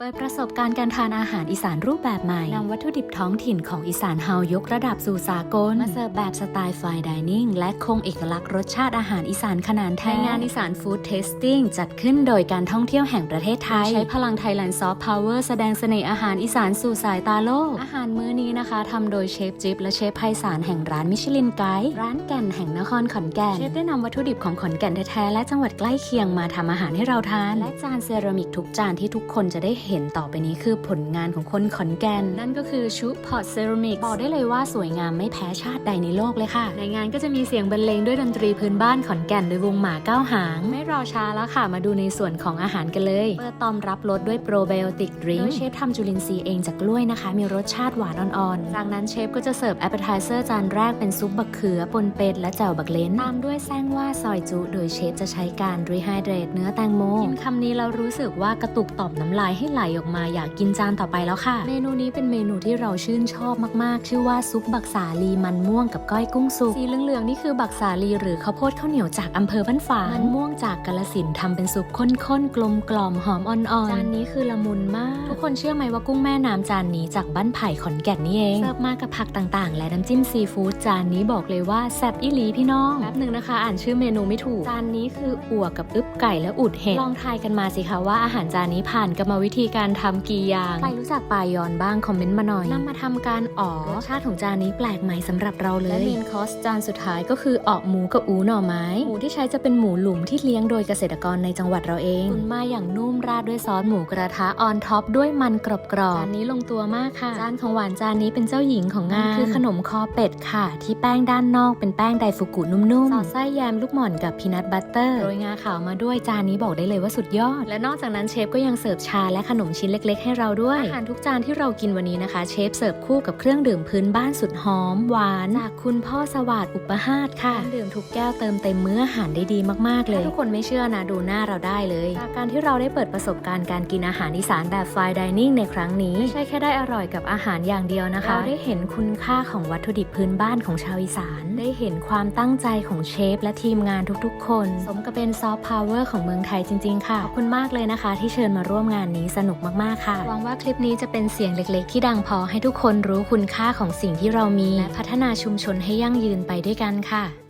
เปิดประสบการณ์การทานอาหารอีสานรูปแบบใหม่ นำวัตถุดิบท้องถิ่นของอีสานเฮายกระดับสู่สากล มาเสิร์ฟแบบสไตล์ไฟดิเนิ่งและคงเอกลักษณ์รสชาติอาหารอีสานขนาดแท้ในงานอีสานฟู้ดเทสติ้งจัดขึ้นโดยการท่องเที่ยวแห่งประเทศไทย ใช้พลังไทยแลนด์ซอฟต์พาวเวอร์แสดงเสน่ห์อาหารอีสานสู่สายตาโลก อาหารมื้อนี้นะคะทำโดยเชฟจิ๊บและเชฟไพศาลแห่งร้านมิชลินไกด์ร้านแก่นแห่งนครขอนแก่นเชฟได้นำวัตถุดิบของขอนแก่นแท้ๆและจังหวัดใกล้เคียงมาทำอาหารให้เราทาน และจานเซรามิกทุกจานที่ทุกคนจะได้เห็นห็นต่อไปนี้คือผลงานของคนขอนแก่น นั่นก็คือชุพอตเซรามิกบอกได้เลยว่าสวยงามไม่แพ้ชาติใดในโลกเลยค่ะ ในงานก็จะมีเสียงบรรเลงด้วยดนตรีพื้นบ้านขอนแก่นโดยวงหมาเก้าหาง ไม่รอช้าแล้วค่ะ มาดูในส่วนของอาหารกันเลยเปิดตอมรับรสด้วยโปรไบโอติกดริงก์เชฟทำจุลินทรีย์เองจากกล้วยนะคะ มีรสชาติหวานอ่อนๆจากนั้นเชฟก็จะเสิร์ฟแอปเปอร์ไทเซอร์จานแรกเป็นซุปบักเขือปนเป็ดและแจ่วบักเลนตามด้วยแซงว่าซอยจุ โดยเชฟจะใช้การรีไฮเดรตเนื้อแตงโมกินคำนี้เรารู้สึกว่ากระตุกต่อมน้ำลายให้ไหลออกมาอยากกินจานต่อไปแล้วค่ะ เมนูนี้เป็นเมนูที่เราชื่นชอบมากๆ ชื่อว่าซุปบักสาลีมันม่วงกับก้อยกุ้งสุกสีเหลืองๆนี่คือบักสาลีหรือข้าวโพดข้าวเหนียวจากอำเภอบ้านฝางมันม่วงจากกาลสินธุ์ทำเป็นซุปข้นๆกลมกล่อมหอมอ่อนๆจานนี้คือละมุนมาก ทุกคนเชื่อไหมว่ากุ้งแม่น้ำจานนี้จากบ้านไผ่ขอนแก่นนี่เองเสิร์ฟมากับผักต่างๆ และน้ำจิ้มซีฟู้ดจานนี้บอกเลยว่าแซ่บอีหลีพี่น้องแป๊บหนึ่งนะคะ อ่านชื่อเมนูไม่ถูกจานนี้คืออั่วกับอึบไก่และอุดเห็ดลองทายกันมาสิคะว่าอาหารจานนี้ผ่านกรรมวิธีการทำกี่อย่าง ใครรู้จักปลายอนบ้างคอมเมนต์มาหน่อยนำมาทำการอ๋อรสชาติของจานนี้แปลกใหม่สำหรับเราเลย และเมนคอร์สจานสุดท้ายก็คือออกหมูกับอูหน่อไม้ หมูที่ใช้จะเป็นหมูหลุมที่เลี้ยงโดยเกษตรกรในจังหวัดเราเองตุ๋นมาอย่างนุ่มราดด้วยซอสหมูกระทะออนท็อปด้วยมันกรอบๆจานนี้ลงตัวมากค่ะ จานของหวานจานนี้เป็นเจ้าหญิงของงานคือขนมคอเป็ดค่ะ ที่แป้งด้านนอกเป็นแป้งไดฟุกุนุ่มๆสอดไส้แยมลูกหม่อนกับพีนัทบัตเตอร์โรยงาขาวมาด้วยจานนี้บอกได้เลยว่าสุดยอด และนอกจากนั้นเชฟก็ยังเสิร์ฟชาและขนมชิ้นเล็ก ๆ ให้เราด้วย อาหารทุกจานที่เรากินวันนี้นะคะ เชฟเสิร์ฟคู่กับเครื่องดื่มพื้นบ้านสุดหอม หวานจากคุณพ่อสวัสดิ์อุปหาสค่ะเครื่องดื่มทุกแก้วเติมเต็มมื้ออาหารได้ดีมากๆ เลยถ้าทุกคนไม่เชื่อนะดูหน้าเราได้เลยจากการที่เราได้เปิดประสบการณ์การกินอาหารอีสานแบบไฟดิเนิ่งในครั้งนี้ไม่ใช่แค่ได้อร่อยกับอาหารอย่างเดียวนะคะเราได้เห็นคุณค่าของวัตถุดิบพื้นบ้านของชาวอีสาน ได้เห็นความตั้งใจของเชฟและทีมงานทุกๆ คน สมกับเป็นซอฟต์พาวเวอร์ของเมืองไทยจริงๆค่ะขอบคุณมากเลยนะคะ ที่เชิญมาร่วมงานนี้สนุกมากๆค่ะ หวังว่าคลิปนี้จะเป็นเสียงเล็กๆ ที่ดังพอให้ทุกคนรู้คุณค่าของสิ่งที่เรามีและพัฒนาชุมชนให้ยั่งยืนไปด้วยกันค่ะ